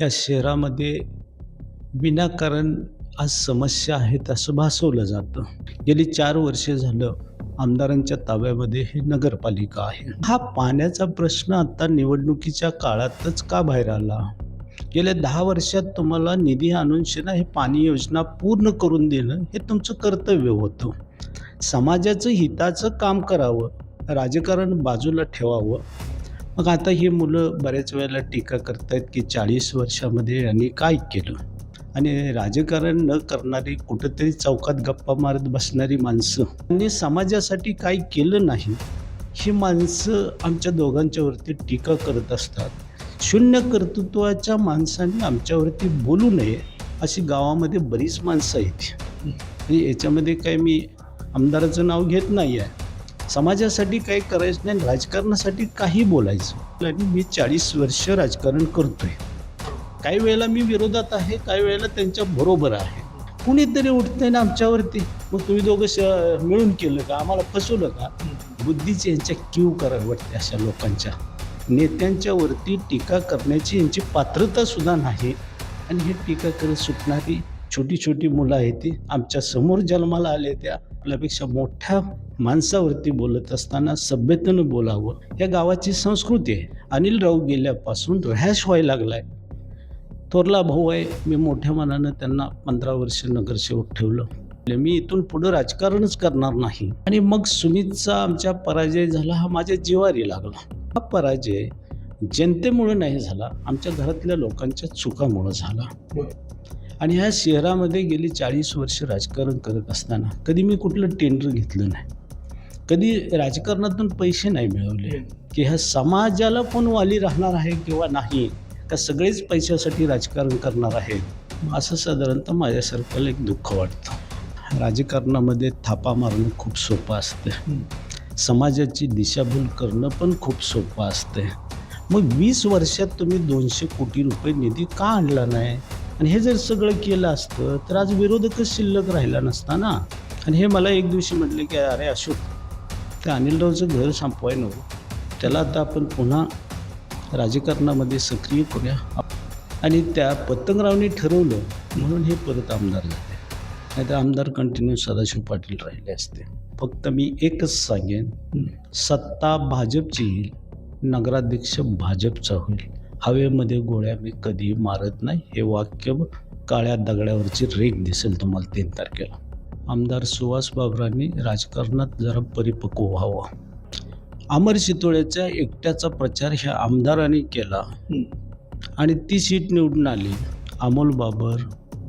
या शहरामध्ये विनाकारण आज समस्या आहेत असं भासवलं जातं. गेली चार वर्षे झालं आमदारांच्या ताब्यामध्ये हे नगरपालिका आहे. हा पाण्याचा प्रश्न आता निवडणुकीच्या काळातच का बाहेर आला? गेल्या दहा वर्षात तुम्हाला निधी आणून शिना हे पाणी योजना पूर्ण करून देणं हे तुमचं कर्तव्य होतं. समाजाचं हिताचं काम करावं राजकारण बाजूला ठेवावं मग आता ही मुलं बऱ्याच वेळेला टीका करतायत की चाळीस वर्षामध्ये यांनी काय केलं? आणि राजकारण न करणारी कुठंतरी चौकात गप्पा मारत बसणारी माणसं त्यांनी समाजासाठी काय केलं नाही? ही माणसं आमच्या दोघांच्यावरती टीका करत असतात. शून्य कर्तृत्वाच्या माणसांनी आमच्यावरती बोलू नये अशी गावामध्ये बरीच माणसं आहेत. आणि याच्यामध्ये काय मी आमदाराचं नाव घेत नाही आहे समाजासाठी काही करायचं नाही राजकारणासाठी काही बोलायचं. आणि मी चाळीस वर्ष राजकारण करतोय. काही वेळेला मी विरोधात आहे काही वेळेला त्यांच्या बरोबर आहे. कुणीतरी उठते ना आमच्यावरती. मग तुम्ही दोघं श मिळून केलं का? आम्हाला फसवलं का? बुद्धीची यांच्या क्यू करावी वाटते अशा लोकांच्या. नेत्यांच्या वरती टीका करण्याची यांची पात्रता सुद्धा नाही. आणि हे टीका करत सुटणारी छोटी छोटी मुलं आहेत ती. आमच्यासमोर जन्माला आले त्या. आपल्यापेक्षा मोठ्या माणसावरती बोलत असताना सभ्यतेनं बोलावं. या गावाची संस्कृती आहे. अनिल राऊ गेल्यापासून रॅश व्हायला लागलाय. थोरला भाऊ आहे. मी मोठ्या मनानं त्यांना पंधरा वर्ष नगरसेवक ठेवलं. मी इथून पुढं राजकारणच करणार नाही. आणि मग सुमितचा आमच्या पराजय झाला. हा माझ्या जिवारी लागला. हा पराजय जनतेमुळे नाही झाला. आमच्या घरातल्या लोकांच्या चुकामुळं झाला. आणि ह्या शहरामध्ये गेली चाळीस वर्ष राजकारण करत असताना कधी मी कुठलं टेंडर घेतलं नाही. कधी राजकारणातून पैसे नाही मिळवले. की ह्या समाजाला कोण वाली राहणार आहे किंवा नाही का सगळेच पैशासाठी राजकारण करणार आहेत असं साधारणतः माझ्यासारख्याला एक दुःख वाटतं. राजकारणामध्ये थापा मारणं खूप सोपं असतं. समाजाची दिशाभूल करणं पण खूप सोपं असतं. मग वीस वर्षात तुम्ही दोनशे कोटी रुपये निधी का आणला नाही? आणि हे जर सगळं केलं असतं तर आज विरोधकच शिल्लक राहिला नसता ना आणि हे मला एक दिवशी म्हटले की अरे अशोक त्या अनिलरावचं घर संपवाय नको त्याला आता आपण पुन्हा राजकारणामध्ये सक्रिय करूया. आणि त्या पतंगरावने ठरवलं म्हणून हे परत आमदार झाले. नाहीतर आमदार कंटिन्यू सदाशिव पाटील राहिले असते. फक्त मी एकच सांगेन सत्ता भाजपची येईल नगराध्यक्ष भाजपचा होईल. हवेमध्ये गोळ्या मी कधी मारत नाही. हे वाक्य काळ्या दगड्यावरची रेग दिसेल तुम्हाला तीन तारखेला. आमदार सुहास बाबरांनी राजकारणात जरा परिपक्व व्हावं. अमर शितोळ्याच्या एकट्याचा प्रचार ह्या आमदारांनी केला. आणि ती सीट निवडून आली. अमोल बाबर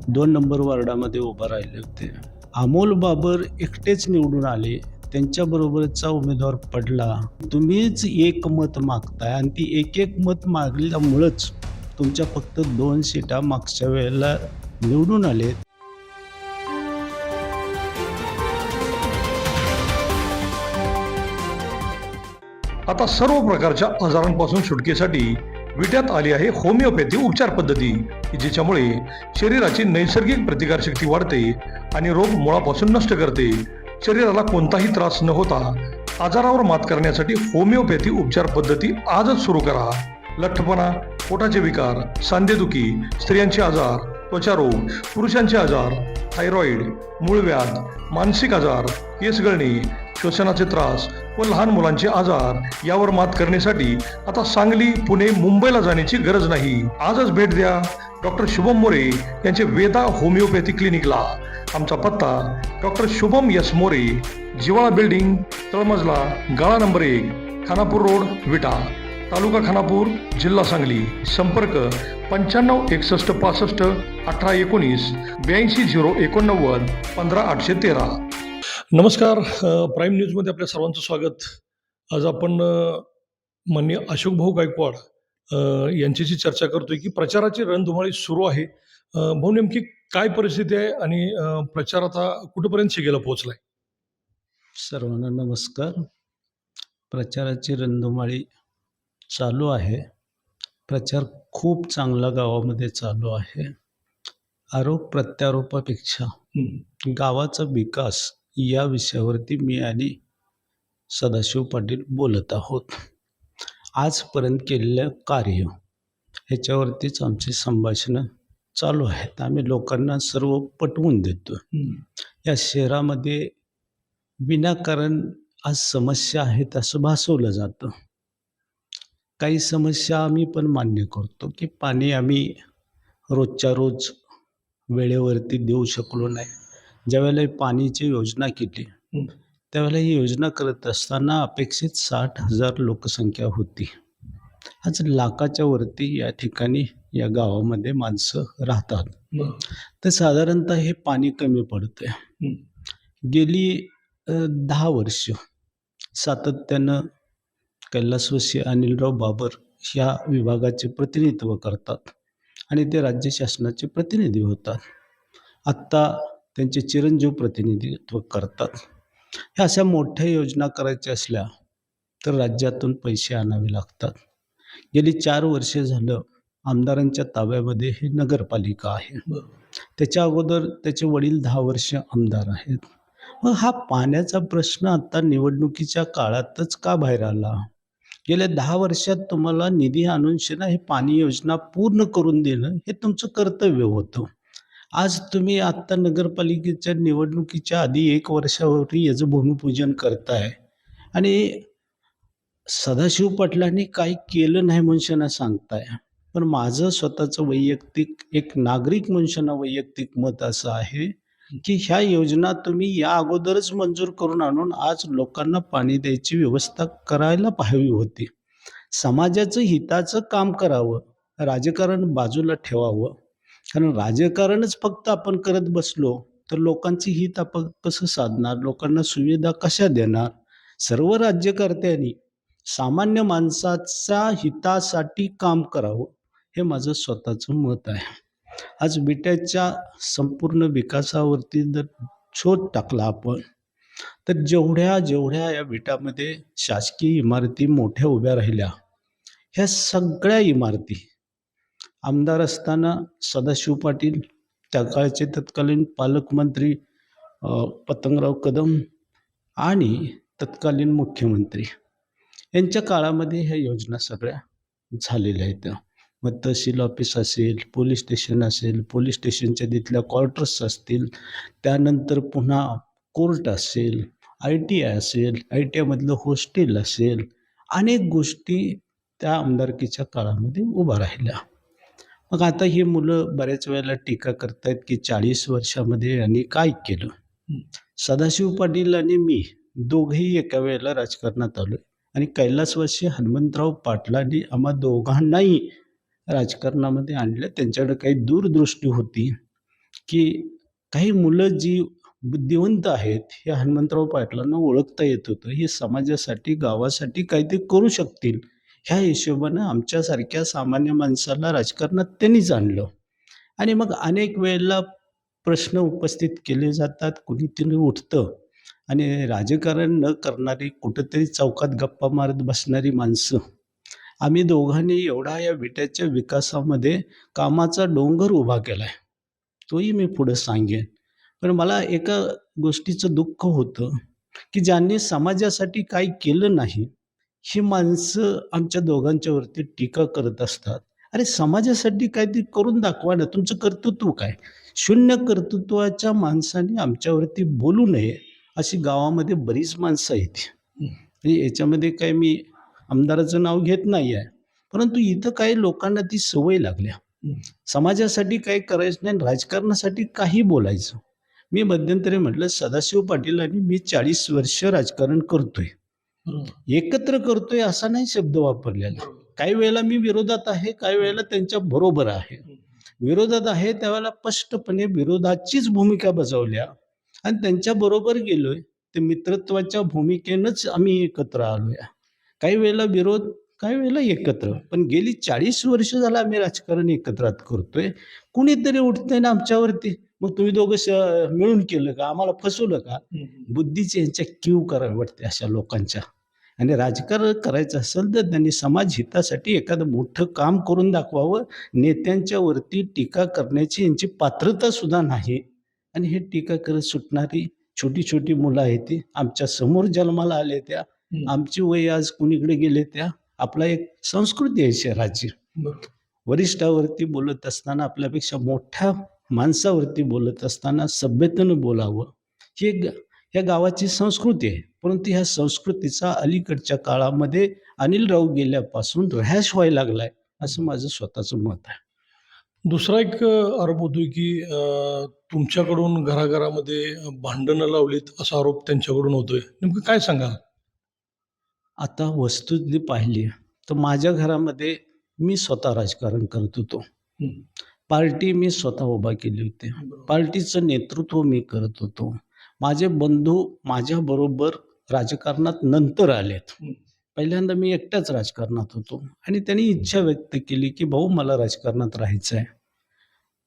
दोन नंबर वार्डामध्ये उभा राहिले होते. अमोल बाबर एकटेच निवडून आले. त्यांच्याबरोबरचा उमेदवार पडला. तुम्हीच एक मत मागताय आणि ती एक एक मत मागल्यामुळंच तुमच्या फक्त दोन सीटा मागच्या वेळेला निवडून आलेत. आता सर्व प्रकारच्या आजारांपासून सुटकेसाठी विट्यात आली आहे होमिओपॅथी उपचार पद्धती ज्याच्यामुळे जिच्यामुळे शरीराची नैसर्गिक प्रतिकारशक्ती वाढते आणि रोग मुळापासून नष्ट करते. शरीराला कोणताही त्रास न होता आजारावर मात करण्यासाठी होमिओपॅथी उपचार पद्धती आजच सुरू करा. लठ्ठपणा पोटाचे विकार सांधेदुखी स्त्रियांचे आजार त्वचारोग पुरुषांचे आजार थायरॉईड मूळव्याध मानसिक आजार केसगळणी श्वसनाचे त्रास व लहान मुलांचे आजार यावर मात करण्यासाठी आता सांगली पुणे मुंबईला जाण्याची गरज नाही. आजच भेट द्या डॉक्टर शुभम मोरे यांचे वेदा होमिओपॅथी क्लिनिकला. आमचा पत्ता डॉक्टर शुभम यस मोरे जिवाळा बिल्डिंग तळमजला गाळा नंबर एक खानापूर रोड विटा. तालुका खानापूर जिल्हा सांगली. संपर्क पंच्याण्णव एकसष्ट पासष्ट अठरा एकोणीस ब्याऐंशी झिरो एकोणनव्वद पंधरा आठशे तेरा. नमस्कार प्राईम न्यूजमध्ये आपल्या सर्वांचं स्वागत. आज आपण माननीय अशोक भाऊ गायकवाड यांच्याशी चर्चा करतोय की प्रचाराची रणधुमाळी सुरू आहे. भाऊ नेमकी काय परिस्थिती आहे आणि प्रचार आता कुठंपर्यंत शिगेला पोहोचलाय? सर्वांना नमस्कार. प्रचाराची रणधुमाळी चालू आहे. प्रचार खूप चांगला गावामध्ये चालू आहे. आरोप प्रत्यारोपापेक्षा गावाचा विकास या विषयावरती मी आणि सदाशिव पाटील बोलत आहोत. आजपर्यंत केलेलं कार्य ह्याच्यावरतीच आमची संभाषणं चालू आहेत. आम्ही लोकांना सर्व पटवून देतो या शहरामध्ये विनाकारण आज समस्या आहेत असं भासवलं जातं. काही समस्या आम्ही पण मान्य करतो की पाणी आम्ही रोजच्या रोज वेळेवरती देऊ शकलो नाही. ज्यावेळेला पाणीची योजना केली. त्यावेळेला ही योजना करत असताना अपेक्षित साठ हजार लोकसंख्या होती. आज लाखाच्या वरती या ठिकाणी या गावामध्ये माणसं राहतात. तर साधारणतः हे पाणी कमी पडतंय. गेली दहा वर्ष सातत्यानं कैलासवासी अनिलराव बाबर ह्या विभागाचे प्रतिनिधित्व करतात आणि ते राज्य शासनाचे प्रतिनिधी होतात. आत्ता त्यांचे चिरंजीव प्रतिनिधित्व करतात. ह्या अशा मोठ्या योजना करायच्या असल्या तर राज्यातून पैसे आणावे लागतात. गेली चार वर्षे झालं आमदारांच्या ताब्यामध्ये ही नगरपालिका आहे. त्याच्या अगोदर त्याचे वडील दहा वर्ष आमदार आहेत. मग हा पाण्याचा प्रश्न आता निवडणुकीच्या काळातच का बाहेर आला? गेल्या दहा वर्षात तुम्हाला निधी आणून हे पाणी योजना पूर्ण करून देणं हे तुमचं कर्तव्य होतं. आज तुम्ही आत्ता नगरपालिकेच्या निवडणुकीच्या आधी एक वर्षावरती याचं भूमिपूजन करताय. आणि सदाशिव पाटलांनी काही केलं नाही म्हणून सांगताय. पण माझं स्वतःचं वैयक्तिक एक नागरिक म्हणून वैयक्तिक मत असं आहे. की ह्या योजना तुम्ही या अगोदरच मंजूर करून आणून आज लोकांना पाणी द्यायची व्यवस्था करायला हवी होती. समाजाचं हिताचं काम करावं राजकारण बाजूला ठेवावं. कारण राजकारणच फक्त आपण करत बसलो तर लोकांची हित आपण कसं साधणार? लोकांना सुविधा कशा देणार? सर्व राज्यकर्त्यांनी सामान्य माणसाच्या हितासाठी काम करावं हे माझं स्वतःचं मत आहे. आज विट्याच्या संपूर्ण विकासावरती जर शोध टाकला आपण तर जेवढ्या जेवढ्या या विटामध्ये शासकीय इमारती मोठ्या उभ्या राहिल्या ह्या सगळ्या इमारती आमदार असताना सदाशिव पाटील त्या काळचे तत्कालीन पालकमंत्री पतंगराव कदम आणि तत्कालीन मुख्यमंत्री यांच्या काळामध्ये ह्या योजना सगळ्या झालेल्या आहेत. मग तहसील ऑफिस असेल पोलीस स्टेशन असेल पोलीस स्टेशनच्या तिथल्या क्वार्टर्स असतील. त्यानंतर पुन्हा कोर्ट असेल आय टी आय असेल आय टी आयमधलं हॉस्टेल असेल. अनेक गोष्टी त्या आमदारकीच्या काळामध्ये उभा राहिल्या. मग आता ही मुलं बऱ्याच वेळेला टीका करतायत की चाळीस वर्षामध्ये यांनी काय केलं? सदाशिव पाटील आणि मी दोघेही एका वेळेला राजकारणात आलो आणि कैलासवासी हनुमंतराव पाटलांनी आम्हा दोघांनाही राजकारणामध्ये आणलं. त्यांच्याकडे काही दूरदृष्टी होती की काही मुलं जी बुद्धिवंत आहेत हे हनुमंतराव पाटलांना ओळखता येत होतं. हे समाजासाठी गावासाठी काहीतरी करू शकतील. ह्या हिशोबानं आमच्यासारख्या सामान्य माणसाला राजकारणात त्यांनीच आणलं. आणि मग अनेक वेळेला प्रश्न उपस्थित केले जातात. कुणीतरी उठतं आणि राजकारण न करणारी कुठंतरी चौकात गप्पा मारत बसणारी माणसं आम्ही दोघांनी एवढा या विट्याच्या विकासामध्ये कामाचा डोंगर उभा केला आहे तोही मी पुढं सांगेन. पण मला एका गोष्टीचं दुःख होतं की ज्यांनी समाजासाठी काही केलं नाही ही माणसं आमच्या दोघांच्यावरती टीका करत असतात. अरे समाजासाठी काहीतरी करून दाखवा ना तुमचं कर्तृत्व काय? शून्य कर्तृत्वाच्या माणसाने आमच्यावरती बोलू नये अशी गावामध्ये बरीच माणसं आहेत. याच्यामध्ये काय मी आमदाराचं नाव घेत नाही आहे परंतु इथं काही लोकांना ती सवय लागल्या. समाजासाठी काही करायचं नाही राजकारणासाठी काही बोलायचं. मी मध्यंतरी म्हटलं सदाशिव पाटील आणि मी चाळीस वर्ष राजकारण करतोय. एकत्र करतोय असा नाही शब्द वापरलेला. काही वेळेला मी विरोधात आहे काही वेळेला त्यांच्या बरोबर आहे. विरोधात आहे त्यावेळेला स्पष्टपणे विरोधाचीच भूमिका बजावल्या. आणि त्यांच्या बरोबर गेलोय ते मित्रत्वाच्या भूमिकेनंच आम्ही एकत्र आलोय. काही वेळेला विरोध काही वेळेला एकत्र. पण गेली चाळीस वर्ष झालं आम्ही राजकारण एकत्रात करतोय. कुणीतरी उठतंय ना आमच्यावरती. मग तुम्ही दोघं मिळून केलं का? आम्हाला फसवलं का? बुद्धीची यांच्या क्यू करावी वाटते अशा लोकांच्या. आणि राजकारण करायचं असेल तर त्यांनी समाज हितासाठी एखादं मोठं काम करून दाखवावं. नेत्यांच्या वरती टीका करण्याची यांची पात्रता सुद्धा नाही. आणि हे टीका करत सुटणारी छोटी छोटी मुलं आहेत ती आमच्यासमोर जन्माला आले त्या. आमची वय आज कुणीकडे गेले त्या? आपला एक संस्कृती आहे शहराची वरिष्ठावरती बोलत असताना आपल्यापेक्षा मोठ्या माणसावरती बोलत असताना सभ्यतेनं बोलावं ही एक या गावाची संस्कृती आहे. परंतु ह्या संस्कृतीचा अलीकडच्या काळामध्ये अनिल राऊ गेल्यापासून ऱ्हॅश व्हायला लागलाय असं माझं स्वतःचं मत आहे. दुसरा एक आरोप होतोय की तुमच्याकडून घराघरामध्ये भांडणं लावलीत असा आरोप त्यांच्याकडून होतोय. नेमकं काय सांगाल? आता वस्तुस्थिती पाहिली तर माझ्या घरामध्ये मी स्वतः राजकारण करत होतो. पार्टी मी स्वतः उभा केली होती. पार्टीचं नेतृत्व मी करत होतो. माझे बंधू माझ्याबरोबर राजकारणात नंतर आलेत. पहिल्यांदा मी एकटाच राजकारणात होतो आणि त्यांनी इच्छा व्यक्त केली की भाऊ मला राजकारणात राहायचं आहे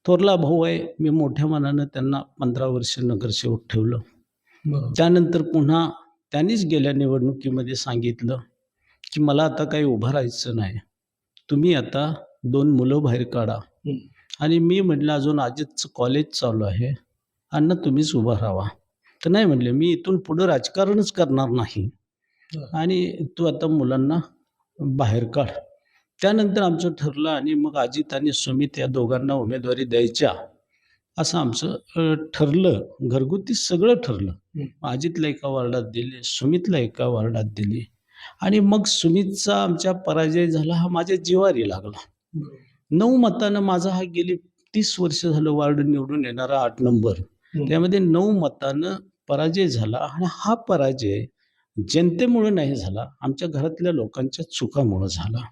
थोरला भाऊ आहे. मी मोठ्या मनानं त्यांना पंधरा वर्ष नगरसेवक ठेवलं. त्यानंतर पुन्हा त्यांनीच गेल्या निवडणुकीमध्ये सांगितलं की मला आता काही उभं राहायचं नाही. तुम्ही आता दोन मुलं बाहेर काढा. आणि मी म्हटलं अजून आजचं कॉलेज चालू आहे. अण्णा तुम्हीच उभा राहा तर नाही म्हणले मी इथून पुढं राजकारणच करणार नाही. आणि तू आता मुलांना बाहेर काढ. त्यानंतर आमचं ठरलं आणि मग अजित आणि सुमित या दोघांना उमेदवारी द्यायच्या. असं आमचं ठरलं घरगुती सगळं ठरलं. अजितला एका वार्डात दिले सुमितला एका वार्डात दिली आणि मग सुमितचा आमच्या पराजय झाला हा माझ्या जिवारी लागला नऊ मतानं माझा हा गेली तीस वर्ष झालं वार्ड निवडून येणारा आठ नंबर. त्यामध्ये नऊ मतानं पराजय झाला आणि हा पराजय जनतेमुळे नाही झाला आमच्या घरातल्या लोकांच्या चुकामुळं झाला.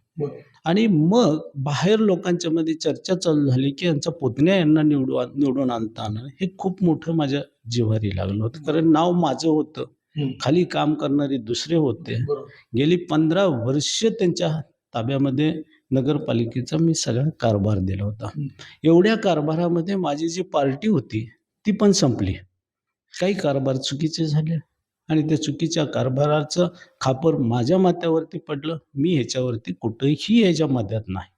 आणि मग बाहेर लोकांच्या मध्ये चर्चा चालू झाली की यांचा पुतण्या यांना निवडून निवडून आणताना हे खूप मोठं माझ्या जिव्हारी लागलं होतं. कारण नाव माझं होतं. खाली काम करणारे दुसरे होते. गेली पंधरा वर्ष त्यांच्या ताब्यामध्ये नगरपालिकेचा मी सगळा कारभार दिला होता. एवढ्या कारभारामध्ये माझी जी पार्टी होती ती पण संपली. काही कारभार चुकीचे झाले? आणि त्या चुकीच्या कारभाराचं खापर माझ्या माथ्यावरती पडलं मी ह्याच्यावरती कुठंही ह्याच्या माथ्यात नाही.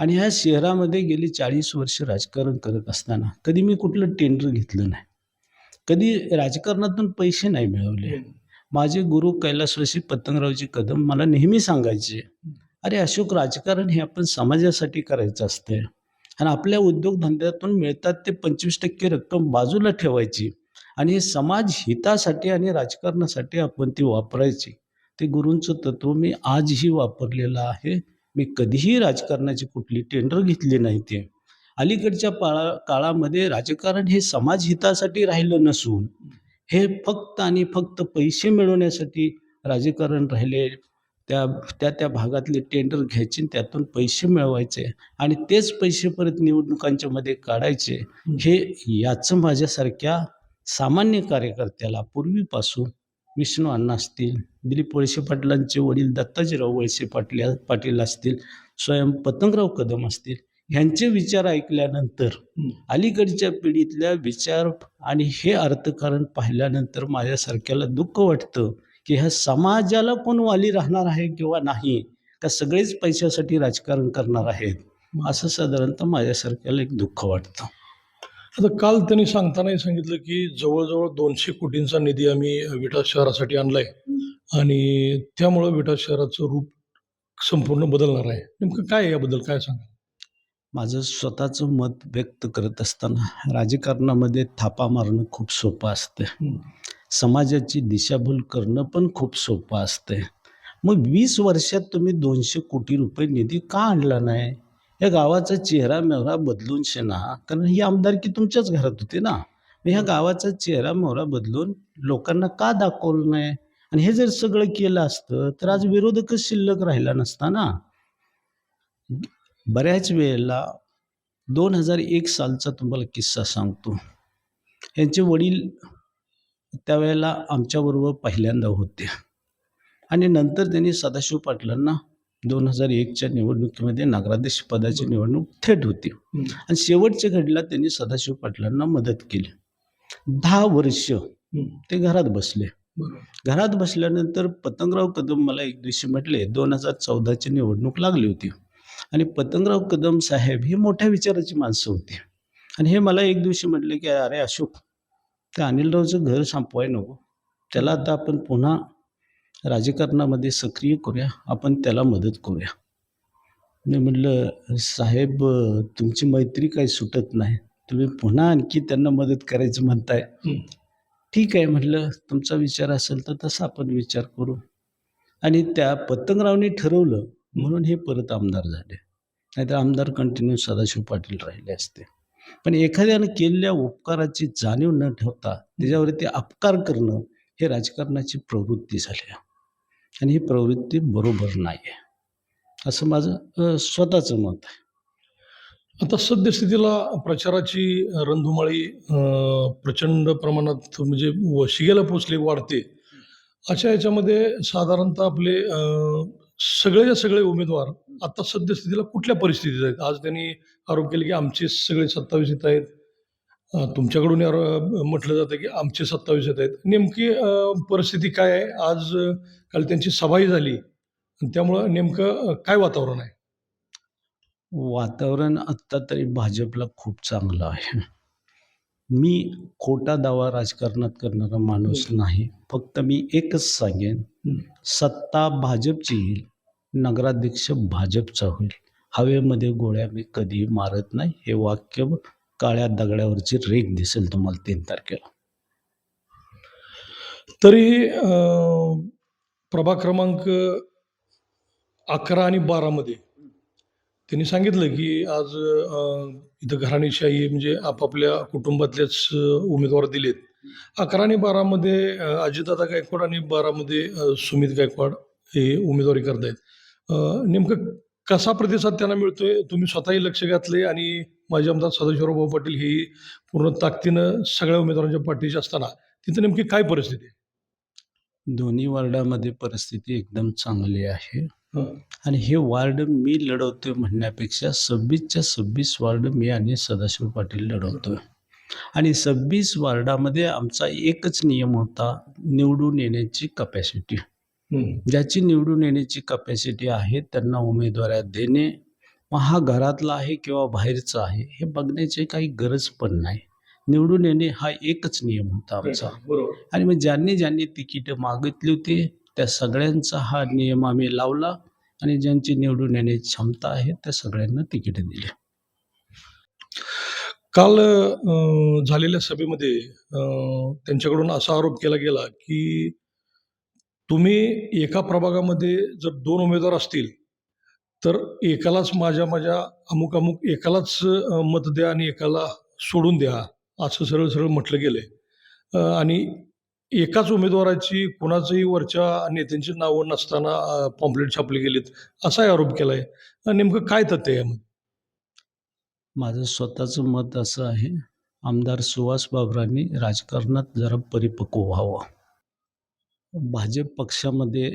आणि ह्या शहरामध्ये गेली चाळीस वर्ष राजकारण करत असताना कधी मी कुठलं टेंडर घेतलं नाही. कधी राजकारणातून पैसे नाही मिळवले. माझे गुरु कैलासवासी पतंगरावजी कदम मला नेहमी सांगायचे अरे अशोक राजकारण हे आपण समाजासाठी करायचं असते आणि आपल्या उद्योगधंद्यातून मिळतात ते पंचवीस टक्के रक्कम बाजूला ठेवायची. आणि हे समाज हितासाठी आणि राजकारणासाठी आपण ती वापरायची. ते गुरूंचं तत्व मी आजही वापरलेलं आहे. मी कधीही राजकारणाची कुठली टेंडर घेतली नाही ते. अलीकडच्या पाळा काळामध्ये राजकारण हे समाज हितासाठी राहिलं नसून हे फक्त आणि फक्त पैसे मिळवण्यासाठी राजकारण राहिले. त्या त्या त्या भागातले टेंडर घ्यायचे आणि त्यातून पैसे मिळवायचे आणि तेच पैसे परत निवडणुकांच्या मध्ये काढायचे. हे याचं माझ्यासारख्या सामान्य कार्यकर्त्याला पूर्वीपासून विष्णू अण्णा असतील दिलीप वळसे पाटलांचे वडील दत्ताजीराव वळसे पाटील पाटील असतील स्वयं पतंगराव कदम असतील ह्यांचे विचार ऐकल्यानंतर. अलीकडच्या पिढीतल्या विचार आणि हे अर्थकारण पाहिल्यानंतर माझ्यासारख्याला दुःख वाटतं की ह्या समाजाला कोण वाली राहणार आहे किंवा नाही का सगळेच पैशासाठी राजकारण करणार आहेत असं साधारणतः माझ्यासारख्याला एक दुःख वाटतं आता काल त्यांनी सांगतानाही सांगितलं की जवळजवळ दोनशे कोटींचा निधी आम्ही विटा शहरासाठी आणलाय. आणि त्यामुळं विटा शहराचं रूप संपूर्ण बदलणार आहे. नेमकं काय आहे याबद्दल काय सांगा माझं स्वतःचं मत व्यक्त करत असताना राजकारणामध्ये थापा मारणं खूप सोपं असतं समाजाची दिशाभूल करणं पण खूप सोपं असतंय. मग वीस वर्षात तुम्ही दोनशे कोटी रुपये निधी का आणला नाही? ह्या गावाचा चेहरा मेहरा बदलून शेना कारण ही आमदारकी तुमच्याच घरात होती ना. मग ह्या गावाचा चेहरा मोहरा बदलून लोकांना का दाखवलं नाही? आणि हे जर सगळं केलं असतं तर आज विरोधकच शिल्लक राहिला नसता ना. बऱ्याच वेळेला दोन हजार एक सालचा तुम्हाला किस्सा सांगतो. यांचे वडील त्यावेळेला आमच्याबरोबर पहिल्यांदा होते. आणि नंतर त्यांनी सदाशिव पाटलांना दोन हजार एकच्या निवडणुकीमध्ये नगराध्यक्ष पदाची निवडणूक थेट होती. आणि शेवटच्या घडीला त्यांनी सदाशिव पाटलांना मदत केली. दहा वर्ष ते घरात बसले. घरात बसल्यानंतर पतंगराव कदम मला एक दिवशी म्हटले दोन हजार चौदाची निवडणूक लागली होती. आणि पतंगराव कदम साहेब ही मोठ्या विचाराची माणसं होती. आणि हे मला एक दिवशी म्हटले की अरे अशोक त्या अनिलरावचं घर संपवाय नको. त्याला आता आपण पुन्हा राजकारणामध्ये सक्रिय करूया आपण त्याला मदत करूया. मी म्हटलं साहेब तुमची मैत्री काही सुटत नाही. तुम्ही पुन्हा आणखी त्यांना मदत करायचं म्हणताय. ठीक आहे म्हटलं तुमचा विचार असेल तर तसा आपण विचार करू. आणि त्या पतंगरावनी ठरवलं म्हणून हे परत आमदार झाले. नाहीतर आमदार कंटिन्यू सदाशिव पाटील राहिले असते. पण एखाद्यानं केलेल्या उपकाराची जाणीव न ठेवता त्याच्यावरती अपकार करणं हे राजकारणाची प्रवृत्ती झाली आहे. आणि ही प्रवृत्ती बरोबर नाही आहे असं माझं स्वतःचं मत आहे. आता सद्यस्थितीला प्रचाराची रणधुमाळी प्रचंड प्रमाणात म्हणजे व- शिगेला पोचली वाढते. अशा याच्यामध्ये साधारणतः आपले सगळे सगळे उमेदवार आता सद्यस्थितीला कुठल्या परिस्थितीत आहेत? आज त्यांनी आरोप केले की आमचे सगळे सत्तावीस येत आहेत. तुमच्याकडून आरो- म्हटलं जातं की आमचे सत्तावीस येत आहेत. नेमकी परिस्थिती काय आहे? आज काल त्यांची सभाही झाली. त्यामुळं नेमकं काय वातावरण आहे? वातावरण आत्ता तरी भाजपला खूप चांगलं आहे. मी खोटा दावा राजकारणात करणारा माणूस नाही. फक्त मी एकच सांगेन. सत्ता भाजपची येईल नगराध्यक्ष भाजपचा होईल. हवेमध्ये गोळ्या मी कधीही मारत नाही. हे वाक्य काळ्या दगडावरची रेख दिसेल तुम्हाला तीन तारखेला. तरी प्रभा क्रमांक अकरा आणि बारामध्ये त्यांनी सांगितलं की आज इथं घराणेशाही म्हणजे आपापल्या कुटुंबातलेच उमेदवार दिलेत. अकरा आणि बारामध्ये अजितदादा गायकवाड आणि बारामध्ये सुमित गायकवाड हे उमेदवारी करतायत. नेमकं कसा प्रतिसाद त्यांना मिळतोय तुम्ही स्वतःही लक्ष घातले आणि माजी आमदार सदाशिवराव भाऊ पाटील ही पूर्ण ताकदीनं सगळ्या उमेदवारांच्या पाठीशी असताना तिथं नेमकी काय परिस्थिती आहे दोन्ही वार्डामध्ये परिस्थिती एकदम चांगली आहे. आणि हे वार्ड मी लढवतोय म्हणण्यापेक्षा सव्वीसच्या सव्वीस वार्ड मी आणि सदाशिव पाटील लढवतोय आणि सव्वीस वार्डामध्ये आमचा एकच नियम होता निवडून येण्याची कपॅसिटी. ज्याची निवडून येण्याची कपॅसिटी आहे त्यांना उमेदवाऱ्या देणे मग हा घरातला आहे किंवा बाहेरचा आहे हे बघण्याची काही गरज पण नाही. निवडून येणे हा एकच नियम होता आमचा. आणि मग ज्यांनी ज्यांनी तिकीटं मागितली होती त्या सगळ्यांचा हा नियम आम्ही लावला आणि ज्यांची निवडून येण्याची क्षमता आहे त्या सगळ्यांना तिकीट दिली. काल झालेल्या सभेमध्ये त्यांच्याकडून असा आरोप केला गेला की तुम्ही एका प्रभागामध्ये जर दोन उमेदवार असतील तर एकालाच माझ्या माझ्या अमुक अमुक एकालाच मत द्या आणि एकाला सोडून द्या असं सरळ सरळ म्हटलं गेलं आहे आणि एकाच उमेदवाराची कुणाचंही वरच्या नेत्यांची नावं नसताना पॉम्पलेट छापले गेलेत असाही आरोप केला आहे नेमकं काय तथ्य आहे यामध्ये? माझं स्वतःचं मत असं आहे आमदार सुहास बाबरांनी राजकारणात जरा परिपक्व व्हावं. भाजप पक्षामध्ये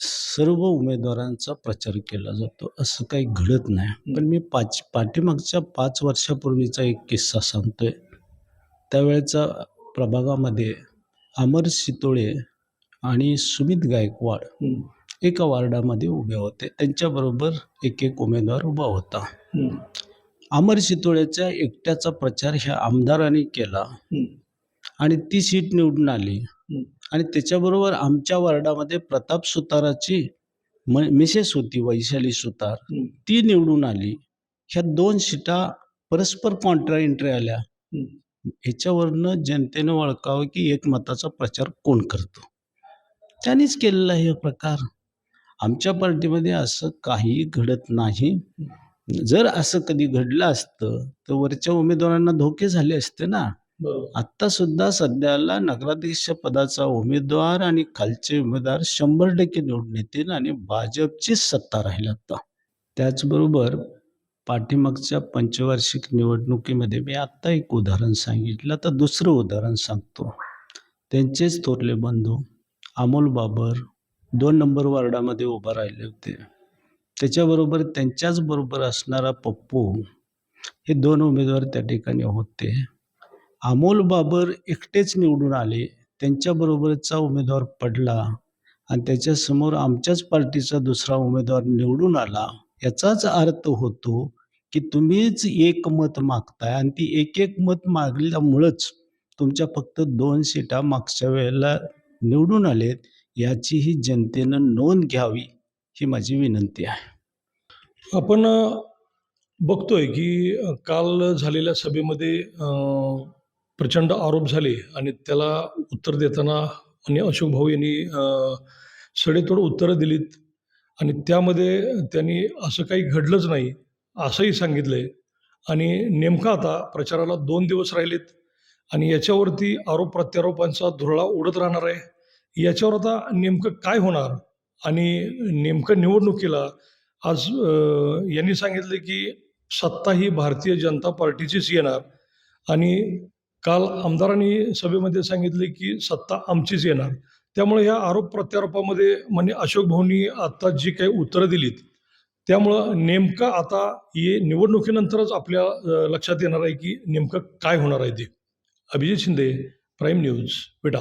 सर्व उमेदवारांचा प्रचार केला जातो असं काही घडत नाही. पण मी पाच पाठीमागच्या पाच वर्षापूर्वीचा एक किस्सा सांगतोय. त्यावेळेचा प्रभागामध्ये अमर शितोळे आणि सुमित गायकवाड एका वार्डामध्ये उभे होते. त्यांच्याबरोबर एक एक उमेदवार उभा होता. अमर शितोळेच्या एकट्याचा प्रचार ह्या आमदारांनी केला आणि ती सीट निवडून आली. आणि त्याच्याबरोबर आमच्या वार्डामध्ये प्रताप सुताराची म मिसेस होती वैशाली सुतार. ती निवडून आली. ह्या दोन सीटा परस्पर कॉन्ट्रा एंट्री आल्या. ह्याच्यावरनं जनतेनं ओळखावं की एक मताचा प्रचार कोण करतो? त्यांनीच केलेला हा प्रकार. आमच्या पार्टीमध्ये असं काही घडत नाही. जर असं कधी घडलं असतं तर वरच्या उमेदवारांना धोके झाले असते ना. आत्ता सुद्धा सध्याला नगराध्यक्ष पदाचा उमेदवार आणि खालचे उमेदवार शंभर टक्के निवडून येतील आणि भाजपचीच सत्ता राहील आता त्याचबरोबर पाठीमागच्या पंचवार्षिक निवडणुकीमध्ये मी आत्ता एक उदाहरण सांगितलं तर दुसरं उदाहरण सांगतो. त्यांचेच थोरले बंधू अमोल बाबर दोन नंबर वार्डामध्ये उभा राहिले होते. त्याच्याबरोबर त्यांच्याच बरोबर असणारा पप्पू हे दोन उमेदवार त्या ठिकाणी होते. अमोल बाबर एकटेच निवडून आले. त्यांच्याबरोबरचा उमेदवार पडला आणि त्याच्यासमोर आमच्याच पार्टीचा दुसरा उमेदवार निवडून आला. याचाच अर्थ होतो की तुम्हीच एक मत मागताय आणि ती एक एक मत मागल्यामुळंच तुमच्या फक्त दोन सीटा मागच्या वेळेला निवडून आलेत याचीही जनतेनं नोंद घ्यावी ही माझी विनंती आहे. आपण बघतोय की काल झालेल्या सभेमध्ये प्रचंड आरोप झाले आणि त्याला उत्तर देताना आणि अशोक भाऊ यांनी सडेतोड उत्तरं दिलीत. आणि त्यामध्ये त्यांनी असं काही घडलंच नाही असंही सांगितलं आहे आणि नेमकं आता प्रचाराला दोन दिवस राहिलेत आणि याच्यावरती आरोप प्रत्यारोपांचा धुरळा उडत राहणार आहे. याच्यावर आता नेमकं काय होणार आणि नेमकं निवडणुकीला आज यांनी सांगितले की सत्ता ही भारतीय जनता पार्टीचीच येणार. आणि काल आमदारांनी सभेमध्ये सांगितले की सत्ता आमचीच येणार. त्यामुळे ह्या आरोप प्रत्यारोपामध्ये म्हणजे अशोक भाऊंनी आत्ता जी काही उत्तरं दिलीत त्यामुळं नेमकं आता हे निवडणुकीनंतरच आपल्या लक्षात येणार आहे की नेमकं काय होणार आहे ते. Abhijit Shinde Prime News Vita.